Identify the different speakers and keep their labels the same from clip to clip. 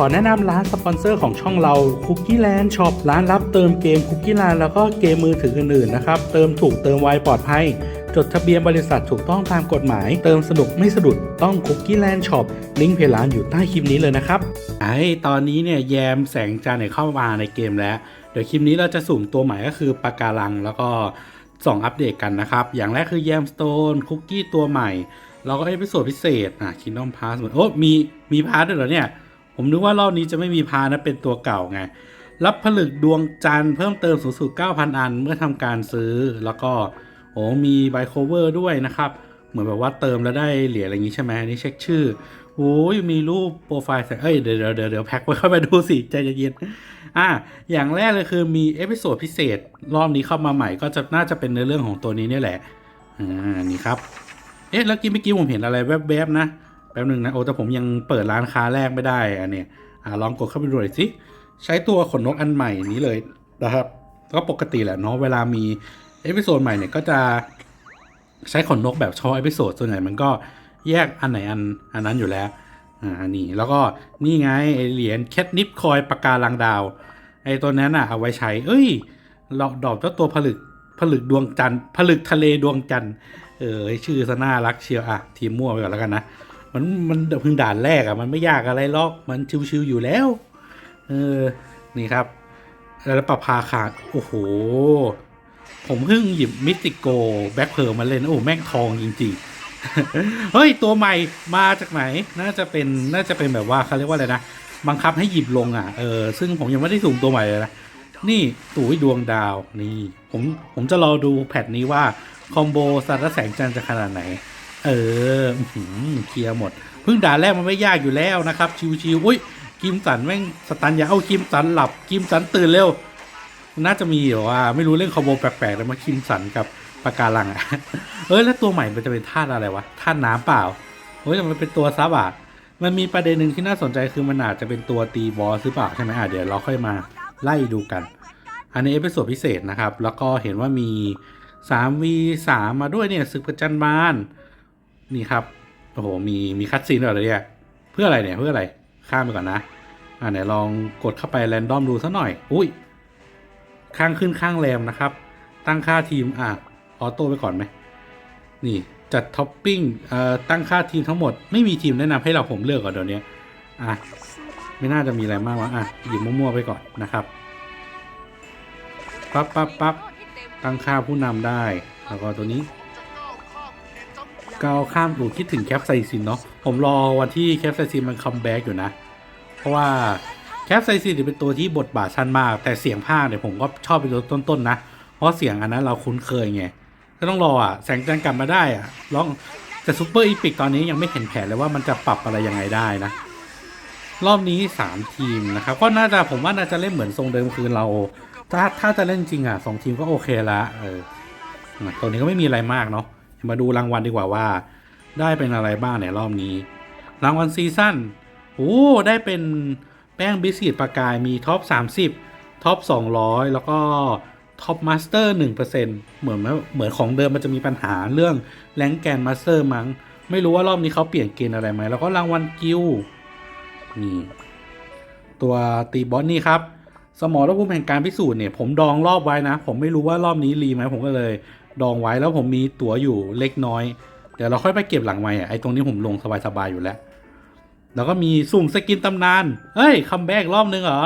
Speaker 1: ขอแนะนำร้านสปอนเซอร์ของช่องเรา Cookie Land Shop ร้านรับเติมเกม Cookie Land แล้วก็เกมมือถืออื่นๆนะครับ เติมถูกเติมไวปลอดภัย จดทะเบียนบริษัทถูกต้องตามกฎหมาย เติมสนุกไม่สะดุดต้อง Cookie Land Shop ลิงก์เพจร้านอยู่ใต้คลิปนี้เลยนะครับ ไอตอนนี้เนี่ยแยมแสงจันทร์เนี่ยเข้ามาในเกมแล้ว เดี๋ยวคลิปนี้เราจะสุ่มตัวใหม่ก็คือปากการังแล้วก็ส่องอัปเดตกันนะครับ อย่างแรกคือแยมสโตนคุกกี้ตัวใหม่ แล้วก็เอพิโซดพิเศษอะคินดอมพาสเหมือนโอ้มีมีพาร์ทด้วยเหรอเนี่ย ผมนึกว่ารอบนี้จะไม่มีพานะเป็นตัวเก่าไง รับผลึกดวงจันทร์เพิ่มเติมสูงสุด 9,000 อันเมื่อทำการซื้อแล้วก็โอ้มีไบโคเวอร์ด้วยนะครับ เหมือนแบบว่าเติมแล้วได้เหรียญอะไรอย่างงี้ใช่ไหมนี่เช็คชื่อโอ้ยมีรูปโปรไฟล์ใส่เอ้ยเดี๋ยวเดี๋ยวเดี๋ยวแพ็คไว้เข้าไปดูสิใจเย็นอะอย่างแรกเลยคือมีเอพิโซดพิเศษ รอบนี้เข้ามาใหม่ก็จะน่าจะเป็นในเรื่องของตัวนี้นี่แหละอ่านี่ครับ เอ๊ะแล้วกี้เมื่อกี้ผมเห็นอะไรแวบๆนะ ป๊บหนึ่งนะโอ้แต่ผมยังเปิดร้านค้าแรกไม่ได้อันเนี้ยอลองกดเข้าไปดูหน่อยสิใช้ตัวขนนกอันใหม่นี้เลยนะครับ ก็ปกติแหละเนาะเวลามีเอพิโซดใหม่เนี่ยก็จะใช้ขนนกแบบเฉพาะเอพิโซดส่วนใหญ่มันก็แยกอันไหนอันอันนั้นอยู่แล้วอ่านนี้แล้วก็นี่ไงไอเหรียญแคทนิปคอยปากการังดาวไอตัวนั้นอะเอาไว้ใช้ เอ้ยดอกดอกเจ้าตัวผลึกผลึกดวงจันทร์ผลึกทะเลดวงจันทร์เออชื่อซะน่ารักเชียวอะทีมมั่วไปก่อนแล้วกันนะ มันมันเพิ่งด่านแรกอะมันไม่ยากอะไรหรอกมันชิวๆอยู่แล้ว เออนี่ครับ แล้วปรับพาขาดโอ้โห ผมเพิ่งหยิบมิติโกแบ็คเพลมาเล่นโอ้แม่งทองจริงๆ เฮ้ย ตัวใหม่มาจากไหน น่าจะเป็นน่าจะเป็นแบบว่าเขาเรียกว่าอะไรนะบังคับให้หยิบลงอะเออซึ่งผมยังไม่ได้สุ่มตัวใหม่เลยนะนี่ตุ๋ยดวงดาวนี่ ผมผมจะรอดูแพทนี้ว่า คอมโบสารแสงจันทร์จะขนาดไหน เออเคลียร์หมดเพิ่งด่าแรกมันไม่ยากอยู่แล้วนะครับ ชิวๆอุ้ยกิมสันแม่งสตันอย่าเอากิมสันหลับกิมสันตื่นเร็ว น่าจะมีแบบว่าไม่รู้เล่นคอมโบแปลกๆแล้วมาคิมสันกับปากการังอะเออแล้วตัวใหม่มันจะเป็นธาตุอะไรวะธาตุน้ำเปล่าเฮ้ยแต่มันเป็นตัวซับอะมันมีประเด็นหนึ่งที่น่าสนใจคือมันอาจจะเป็นตัวตีบอสหรือเปล่าใช่ไหมอะเดี๋ยวเราค่อยมาไล่ดูกัน อันนี้เอพิโซดพิเศษนะครับ แล้วก็เห็นว่ามี 3 v 3 มาด้วยเนี่ยศึกประจันบาน นี่ครับ โอ้โห มีมีคัดซีนด้วยเหรเนี่ย เพื่ออะไรเนี่ย เพื่ออะไร ข้ามไปก่อนนะ อ่าไหนลองกดเข้าไปแรนดอมดูสักหน่อย อุ้ย ข้างขึ้นข้างแรมนะครับ ตั้งค่าทีม อะ ออโต้ไปก่อนไหม นี่จัดท็อปปิ้ง เอ่อ ตั้งค่าทีมทั้งหมด ไม่มีทีมแนะนำให้เราผมเลือกก่อนเดี๋ยวนี้ อะ ไม่น่าจะมีอะไรมากวะอะ หยิบมั่วๆไปก่อนนะครับ ปั๊บปั๊บปั๊บตั้งค่าผู้นำได้ แล้วก็ตัวนี้ ก้าวข้ามอูคิดถึงแคปไซซินเนาะผมรอวันที่แคปไซซินมันคัมแบ็กอยู่นะ เพราะว่าแคปไซซินเนี่ยเป็นตัวที่บทบาทชันมาก แต่เสียงภาคเนี่ยผมก็ชอบเป็นตัวต้นๆนะ เพราะเสียงอันนั้นเราคุ้นเคยไงก็ต้องรออะแสงจันทร์กลับมาได้อะลองแต่ซูเปอร์อีพิกตอนนี้ยังไม่เห็นแผนเลยว่ามันจะปรับอะไรยังไงได้นะ รอบนี้ 3 ทีมนะครับ ก็น่าจะผมว่าน่าจะเล่นเหมือนทรงเดิมคือเรา ถ้าถ้าจะเล่นจริงอะสองทีมก็โอเคละเออตัวนี้ก็ไม่มีอะไรมากเนาะ มาดูรางวัลดีกว่าว่า ได้เป็นอะไรบ้างในรอบนี้ รางวัลซีซั่นโอ้ได้เป็นแป้งบิสกิตประกายมีท็อป 30 ท็อป 200 แล้วก็ท็อปมาสเตอร์1%เหมือนเหมือนของเดิมมันจะมีปัญหาเรื่องแรงแกนมาสเตอร์มั้ง ไม่รู้ว่ารอบนี้เขาเปลี่ยนเกณฑ์อะไรไหม แล้วก็รางวัลกิลนี่ตัวตีบอสนี่ครับ สมอรภูมิแห่งการพิสูจน์เนี่ยผมดองรอบไว้นะ ผมไม่รู้ว่ารอบนี้รีไหมผมก็เลย ดองไว้แล้วผมมีตั๋วอยู่เล็กน้อย เดี๋ยวเราค่อยไปเก็บหลังไม้ไอตรงนี้ผมลงสบายๆอยู่แล้ว แล้วก็มีสุ่มสกินตำนาน เฮ้ยคัมแบ็กรอบนึงเหรอ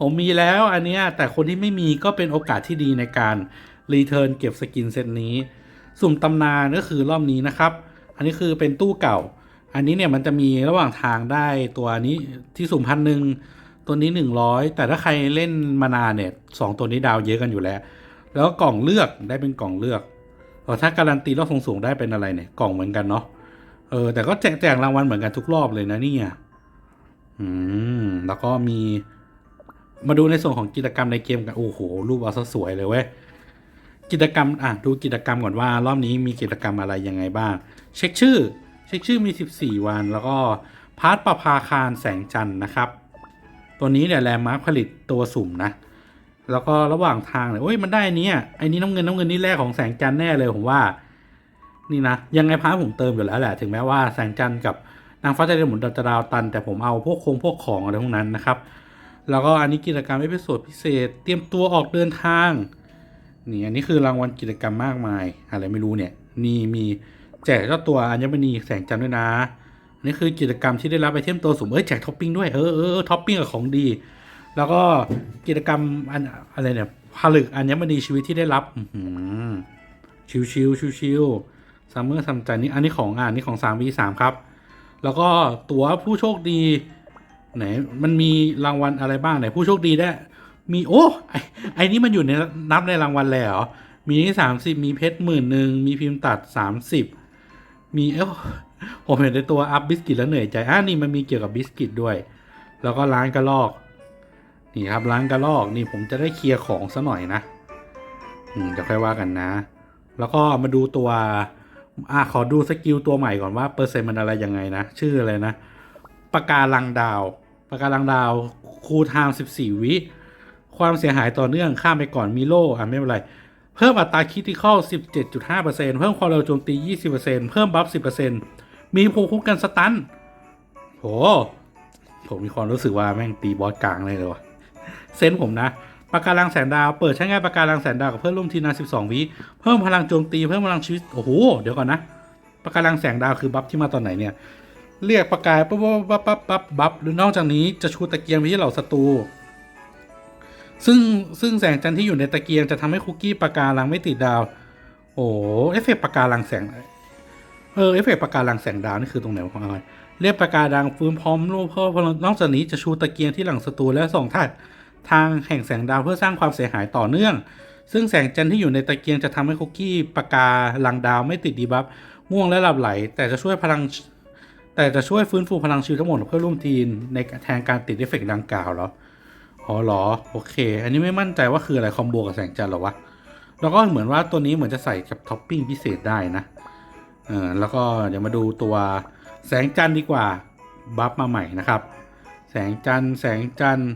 Speaker 1: ผมมีแล้วอันเนี้ยแต่คนที่ไม่มีก็เป็นโอกาสที่ดีในการรีเทิร์นเก็บสกินเซตนี้ สุ่มตำนานก็คือรอบนี้นะครับ อันนี้คือเป็นตู้เก่า อันนี้เนี่ยมันจะมีระหว่างทางได้ตัวนี้ที่สุ่มพันหนึ่งตัวนี้หนึ่งร้อยแต่ถ้าใครเล่นมานานเนี่ยสองตัวนี้ดาวเยอะกันอยู่แล้ว แล้วกล่องเลือกได้เป็นกล่องเลือก แต่ถ้าการันตีรอบสูงๆได้เป็นอะไรเนี่ย กล่องเหมือนกันเนาะเออ แต่ก็แจกแจกรางวัลเหมือนกันทุกรอบเลยนะเนี่ยอืม แล้วก็มี มาดูในส่วนของกิจกรรมในเกมกัน โอ้โห รูปเอาซะสวยเลยเว้ย กิจกรรม อะ ดูกิจกรรมก่อนว่ารอบนี้มีกิจกรรมอะไรยังไงบ้าง เช็คชื่อ เช็คชื่อมี 14 วัน แล้วก็พาร์ทประภาคารแสงจันทร์นะครับ ตัวนี้เนี่ยแลมมาร์คผลิตตัวสุ่มนะ แล้วก็ระหว่างทางเนี่ยโอ้ยมันได้อันนี้อะไอ้นี้น้ำเงินน้ำเงินนี่แรกของแสงจันทร์แน่เลยผมว่า นี่นะยังไงพาร์ผมเติมอยู่แล้วแหละถึงแม้ว่าแสงจันทร์กับนางฟ้าใจเดือนหมุนดาวดาวตัน แต่ผมเอาพวกโครงพวกของอะไรพวกนั้นนะครับ แล้วก็อันนี้กิจกรรมเอพิโซดพิเศษ เตรียมตัวออกเดินทางนี่อันนี้คือรางวัลกิจกรรมมากมาย อะไรไม่รู้เนี่ยนี่มีแจกเจ้าตัวอัญมณีแสงจันทร์ด้วยนะนนี้คือกิจกรรมที่ได้รับไอเทมตัวสูงเอ้ยแจกท็อปปิ้งด้วยเออเออท็อปปิ้งกับของดี แล้วก็กิจกรรมอันอะไรเนี่ยผลึกอัญมณีชีวิตที่ได้รับชิวชิวชิวชิวซัมเมอร์ซัมจันนี่อันนี้ของอ่านนี่ของสามวีสามครับ แล้วก็ตั๋วผู้โชคดีไหนมันมีรางวัลอะไรบ้างไหนผู้โชคดีได้ มีโอ้ไอไอนี่มันอยู่ในนับในรางวัลเลยเหรอมีสามสิบมีเพชรหมื่นหนึ่งมีพิมพ์ตัดสามสิบมีเอ้ผมเห็นในตัวอัพบิสกิตแล้วเหนื่อยใจอ่านี่มันมีเกี่ยวกับบิสกิตด้วย แล้วก็ร้านกระลอก นี่ครับร้านกระลอกนี่ผมจะได้เคลียร์ของซะหน่อยนะอืมเดี๋ยวค่อยว่ากันนะ แล้วก็มาดูตัว อะขอดูสกิลตัวใหม่ก่อนว่าเปอร์เซ็นต์มันอะไรยังไงนะ ชื่ออะไรนะปากกาลังดาวปากกาลังดาวคูลไทม์14วิความเสียหายต่อเนื่องข้ามไปก่อนมีโลอะไม่เป็นไร เพิ่มอัตราคิติคอล17.5%เพิ่มความเร็วโจมตี 20%เพิ่มบัฟ 10%มีภูมิคุ้มกันสตันโหผมมีความรู้สึกว่าแม่งตีบอสกลางเลยเลยวะ เซนผมนะปากการังแสงดาวเปิดใช้งานปากการังแสงดาวกับเพื่อนร่วมทีมนาน12 วิเพิ่มพลังโจมตีเพิ่มพลังชีวิตโอ้โหเดี๋ยวก่อนนะปากการังแสงดาวคือบัฟที่มาตอนไหนเนี่ยเรียกประกายปั๊บปั๊บปั๊บปั๊บปั๊บหรือนอกจากนี้จะชูตะเกียงไปที่เหล่าศัตรูซึ่งซึ่งแสงจันทร์ที่อยู่ในตะเกียงจะทำให้คุกกี้ปากการังไม่ติดดาว โอ้เอฟเฟกต์ปากการังแสงเออเอฟเฟกต์ปากการังแสงดาวนี่คือตรงไหนของอะไรเรียกปากการังฟื้นพร้อมรูปเพิ่มนอกจากนี้จะชูตะเกียงที่หลังศัตรูและส่งทาง ทางแห่งแสงดาวเพื่อสร้างความเสียหายต่อเนื่อง ซึ่งแสงจันทร์ที่อยู่ในตะเกียงจะทำให้คุกกี้ปากการังดาวไม่ติดดีบัฟม่วงและหลับไหล แต่จะช่วยพลัง แต่จะช่วยฟื้นฟูพลังชีวิตทั้งหมดเพื่อร่วมทีมในแทนการติดเอฟเฟกต์ดังกล่าวเหรออ๋อเหรอโอเค อันนี้ไม่มั่นใจว่าคืออะไรคอมโบกับแสงจันทร์เหรอวะแล้วก็เหมือนว่าตัวนี้เหมือนจะใส่กับท็อปปิ้งพิเศษได้นะเออแล้วก็เดี๋ยวมาดูตัวแสงจันทร์ดีกว่าบัฟมาใหม่นะครับ แสงจันทร์แสงจันทร์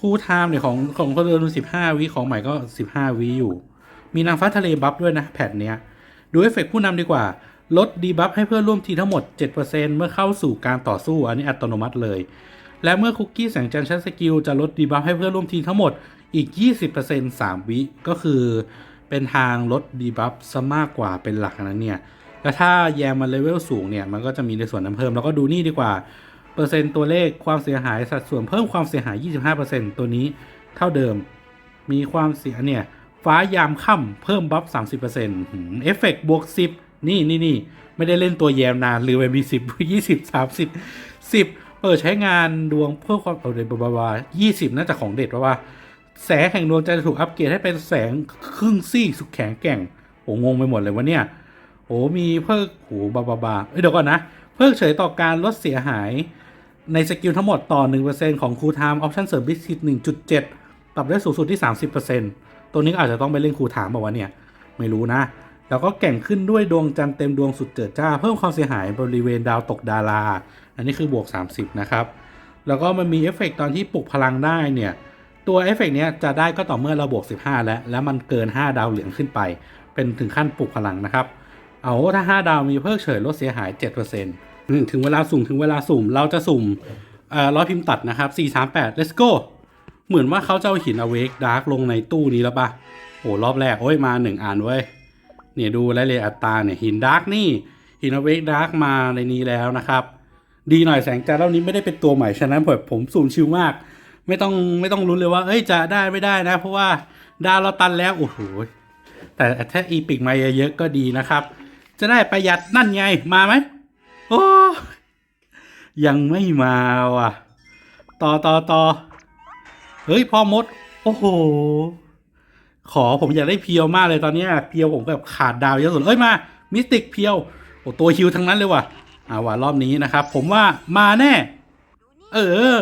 Speaker 1: คู่ไทม์เนี่ยของของคนเดิมสิบห้าวิของใหม่ก็สิบห้าวิอยู่ มีนางฟ้าทะเลบัฟด้วยนะแผ่นเนี้ย ดูเอฟเฟกต์ผู้นำดีกว่า ลดดีบัฟให้เพื่อนร่วมทีมทั้งหมด 7%เมื่อเข้าสู่การต่อสู้อันนี้อัตโนมัติเลย และเมื่อคุกกี้แสงจันทร์ใช้สกิลจะลดดีบัฟให้เพื่อนร่วมทีมทั้งหมดอีก 20% 3 วิก็คือเป็นทางลดดีบัฟซะมากกว่าเป็นหลักนะเนี่ย แล้วถ้าแยมมันเลเวลสูงเนี่ย มันก็จะมีในส่วนนั้นเพิ่ม แล้วก็ดูนี่ดีกว่า เปอร์เซ็นต์ตัวเลขความเสียหายสัดส่วนเพิ่มความเสียหาย 25%ตัวนี้เท่าเดิม มีความเสียเนี่ยฟ้ายามค่ำเพิ่มบัฟ 30%เอฟเฟกต์บวก 10 นี่นี่นี่ไม่ได้เล่นตัวแยมนานหรือไปมี 10 20 30 10เปิดใช้งานดวงเพื่อความเอาเดบาบา20น่าจะของเด็ดเพราะว่า แสงแห่งดวงจันทร์จะถูกอัปเกรดให้เป็นแสงครึ่งซี่สุดแข็งแกร่งโอ้งงไปหมดเลยวะเนี่ยโอ้มีเพิกโหบาบาบาเอ้ยเดี๋ยวก่อนนะ เพิกเฉยต่อการลดเสียหาย ในสกิลทั้งหมดต่อ 1%ของคูลไทม์ออปชั่นเสริมบิสกิต1.7 ปรับได้สูงสุดที่ 30%ตัวนี้อาจจะต้องไปเล่นคูลไทม์บอกว่าเนี่ย ไม่รู้นะ แล้วก็แก่งขึ้นด้วยดวงจันทร์เต็มดวงสุดเจิดจ้า เพิ่มความเสียหายบริเวณดาวตกดารา อันนี้คือบวก 30 นะครับ แล้วก็มันมีเอฟเฟกต์ตอนที่ปลุกพลังได้เนี่ย ตัวเอฟเฟกต์เนี้ยจะได้ก็ต่อเมื่อเราบวก 15 แล้ว แล้วมันเกิน 5 ดาวเหลืองขึ้นไป เป็นถึงขั้นปลุกพลังนะครับ เอาถ้า 5 ดาวมีเพิกเฉยลดเสียหาย 7% ถึงเวลาสุ่มถึงเวลาสุ่ม เราจะสุ่มร้อยพิมพ์ตัดนะครับ 438 let's go เหมือนว่าเขาจะเอาหินอเวกดาร์กลงในตู้นี้แล้วปะโอ้รอบแรก โอ้ยมาหนึ่งอ่านเว้ยเนี่ยดูรายละเอียอัตราเนี่ยหินดาร์กนี่ หินอเวกดาร์กมาในนี้แล้วนะครับ ดีหน่อยแสงจันทร์รอบนี้ไม่ได้เป็นตัวใหม่ ฉะนั้นผมผมสุ่มชิวมาก ไม่ต้องไม่ต้องรุ้เลยว่า เอ้ยจะได้ไม่ได้นะ เพราะว่าดาวเราตันแล้วโอ้โหแต่ถ้าอีปิกมาเยอะๆก็ดีนะครับ จะได้ประหยัดนั่นไงมาไหม ยังไม่มาว่ะ ต่อต่อต่อเฮ้ยพ่อมด โอ้โห ขอผมอยากได้เพียวมากเลยตอนนี้เพียวผมแบบขาดดาวเยอะสุดเอ้ยมามิสติกเพียวโอ้ตัวฮิวทั้งนั้นเลยว่ะอ่าว่ารอบนี้นะครับ ผมว่ามาแน่ เออ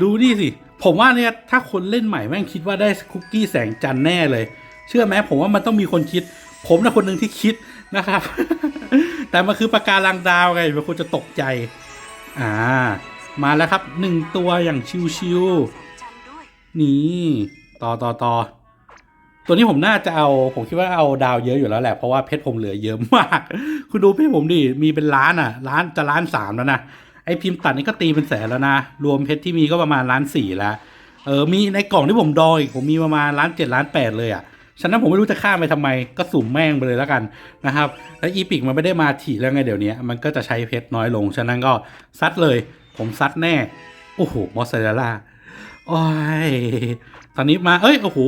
Speaker 1: ดูนี่สิ ผมว่าเนี่ยถ้าคนเล่นใหม่แม่งคิดว่าได้คุกกี้แสงจันแน่เลย เชื่อไหมผมว่ามันต้องมีคนคิด ผมนะคนหนึ่งที่คิดนะครับ แต่มันคือปากการังดาวไงมันควรจะตกใจ อ่า มาแล้วครับหนึ่งตัวอย่างชิวๆนี่ต่อต่อต่อตัวนี้ผมน่าจะเอา ผมคิดว่าเอาดาวเยอะอยู่แล้วแหละ เพราะว่าเพชรผมเหลือเยอะมาก คุณดูเพชรผมดิ มีเป็นล้านอะ ล้านจะล้านสามแล้วนะ ไอพิมพ์ตัดนี่ก็ตีเป็นแสนแล้วนะ รวมเพชรที่มีก็ประมาณล้านสี่แล้วเออ มีในกล่องที่ผมดองอีก ผมมีประมาณล้านเจ็ดล้านแปดเลยอะ ฉะนั้นผมไม่รู้จะข้ามไปทำไมก็สุ่มแม่งไปเลยแล้วกันนะครับ แล้วอีพิกมันไม่ได้มาถี่แล้วไงเดี๋ยวนี้ มันก็จะใช้เพชรน้อยลง ฉะนั้นก็ซัดเลย ผมซัดแน่ โอ้โห มอสซาเรลล่าโอ้ย ตอนนี้มา เอ้ย โอ้โห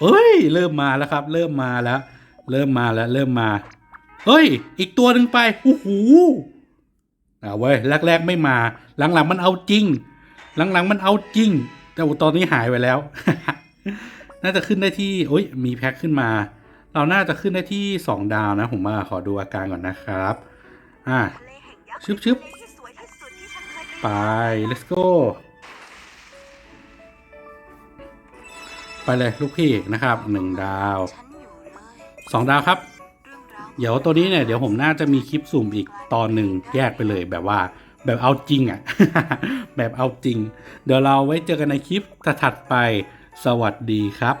Speaker 1: เอ้ย เริ่มมาแล้วครับ เริ่มมาแล้ว เริ่มมาแล้ว เริ่มมาเฮ้ย อีกตัวหนึ่งไป โอ้โหอ่าเว้ย แรก ๆ ไม่มา หลังๆมันเอาจริง หลังๆมันเอาจริง แต่ตอนนี้หายไปแล้ว น่าจะขึ้นได้ที่โอ้ยมีแพ็คขึ้นมา เราน่าจะขึ้นได้ที่สองดาวนะผมมาขอดูอาการก่อนนะครับ อ่าชึบชึบไป let's go ไปเลยลูกพี่นะครับหนึ่งดาวสองดาวครับ เดี๋ยวตัวนี้เนี่ยเดี๋ยวผมน่าจะมีคลิปสุ่มอีกตอนหนึ่งแยกไปเลยแบบว่าแบบเอาจริงอะ่ะ แบบเอาจริง เดี๋ยวเราไว้เจอกันในคลิปถัดไป สวัสดีครับ